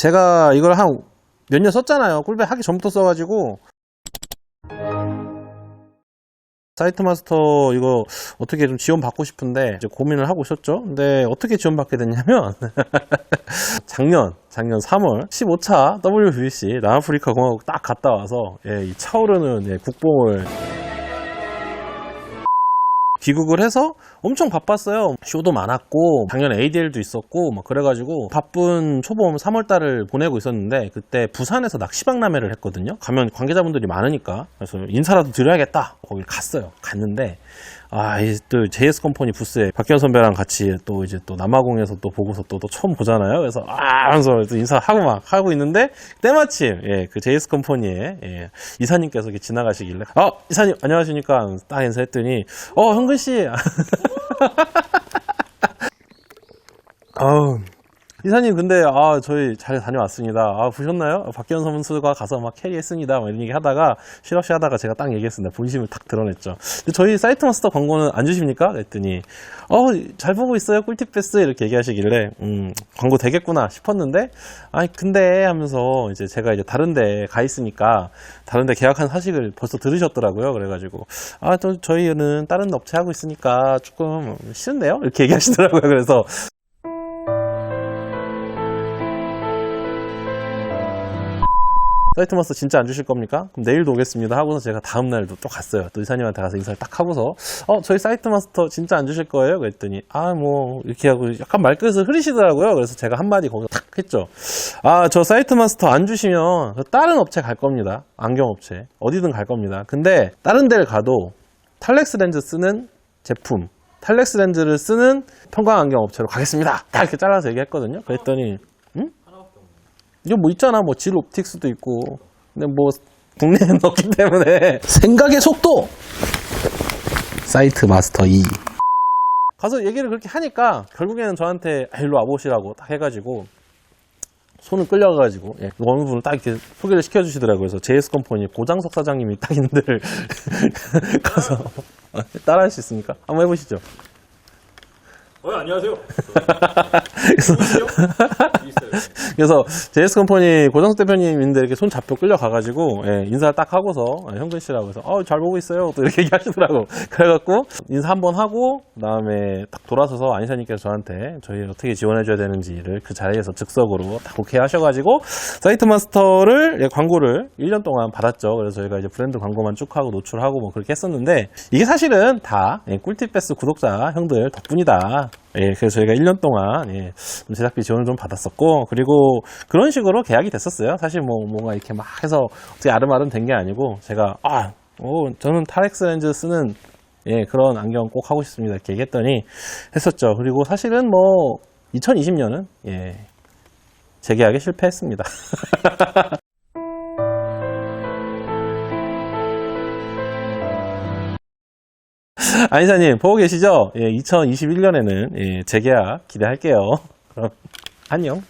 제가 이걸 한 몇 년 썼잖아요. 꿀배 하기 전부터 써가지고. 사이트 마스터 이거 어떻게 좀 지원 받고 싶은데 이제 고민을 하고 있었죠. 근데 어떻게 지원 받게 됐냐면 작년 작년 3월 15차 WBC 남아프리카 공화국 딱 갔다 와서 예, 이 차오르는 예, 국뽕을 귀국을 해서 엄청 바빴어요. 쇼도 많았고 작년에 ADL도 있었고 막 그래가지고 바쁜 초봄 3월달을 보내고 있었는데 그때 부산에서 낚시박람회를 했거든요. 가면 관계자분들이 많으니까 그래서 인사라도 드려야겠다. 거길 갔어요. 갔는데 아, 이또 JS 컴퍼니 부스에 박기현 선배랑 같이 또 이제 또 남아공에서 또 보고서 또, 또 처음 보잖아요. 그래서 아 하면서 또 인사하고 막 하고 있는데 때마침 예, 그 JS 컴퍼니의 예, 이사님께서 이렇게 지나가시길래 어 이사님 안녕하십니까? 딱 인사했더니 어 현근 씨 아우 이사님 근데 아 저희 잘 다녀왔습니다. 아 보셨나요? 박기현 선수가 가서 막 캐리했습니다. 막 이런 얘기 하다가 실없이 하다가 제가 딱 얘기했습니다. 본심을 딱 드러냈죠. 근데 저희 사이트 마스터 광고는 안 주십니까? 그랬더니 어잘 보고 있어요 꿀팁 패스 이렇게 얘기하시길래 음 광고 되겠구나 싶었는데 아니 근데 하면서 이제 제가 이제 다른데 가 있으니까 다른데 계약한 사실을 벌써 들으셨더라고요. 그래가지고 아 또 저희는 다른 업체 하고 있으니까 조금 싫은데요? 이렇게 얘기하시더라고요. 그래서 사이트 마스터 진짜 안 주실 겁니까? 그럼 내일도 오겠습니다 하고서 제가 다음날도 또 갔어요. 또 이사님한테 가서 인사를 딱 하고서 어 저희 사이트 마스터 진짜 안 주실 거예요? 그랬더니 아 뭐 이렇게 하고 약간 말끝을 흐리시더라고요. 그래서 제가 한마디 거기서 탁 했죠. 아 저 사이트 마스터 안 주시면 저 다른 업체 갈 겁니다. 안경 업체 어디든 갈 겁니다. 근데 다른 데를 가도 탈렉스 렌즈 쓰는 제품 탈렉스 렌즈를 쓰는 평광 안경 업체로 가겠습니다. 딱 이렇게 잘라서 얘기했거든요. 그랬더니 이거 뭐 있잖아. 뭐 질 옵틱스도 있고. 근데 뭐 국내에는 없기 때문에. 생각의 속도! 사이트 마스터 2 가서 얘기를 그렇게 하니까 결국에는 저한테 아, 일로 와보시라고 딱 해가지고 손을 끌려가가지고 예, 그 어느 분을 딱 이렇게 소개를 시켜주시더라고요. 그래서 JS 컴퍼니 고장석 사장님이 딱 있는 데를 가서 따라할 수 있습니까? 한번 해보시죠. 어, 안녕하세요. 그래서. 그래서 JS 컴퍼니 고정석 대표님인데 이렇게 손 잡혀 끌려가가지고 예, 인사 딱 하고서 아, 현근 씨라고 해서 어, 잘 보고 있어요. 또 이렇게 얘기하시더라고. 그래갖고 인사 한 번 하고 그다음에 딱 돌아서서 안이사님께서 저한테 저희 어떻게 지원해줘야 되는지를 그 자리에서 즉석으로 딱 오케이 하셔가지고 사이트 마스터를 예, 광고를 1년 동안 받았죠. 그래서 저희가 이제 브랜드 광고만 쭉 하고 노출하고 뭐 그렇게 했었는데 이게 사실은 다 예, 꿀팁 패스 구독자 형들 덕분이다 예, 그래서 저희가 1년 동안 예, 좀 제작비 지원을 좀 받았었고 그리고 그런 식으로 계약이 됐었어요. 사실 뭐 뭔가 이렇게 막 해서 어떻게 아름아름 된 게 아니고 제가 아, 오, 저는 타렉스 렌즈 쓰는 예, 그런 안경 꼭 하고 싶습니다. 이렇게 얘기했더니 했었죠. 그리고 사실은 뭐 2020년은 예, 재계약에 실패했습니다. 안이사님 보고 계시죠? 예, 2021년에는 예, 재계약 기대할게요. 그럼 안녕.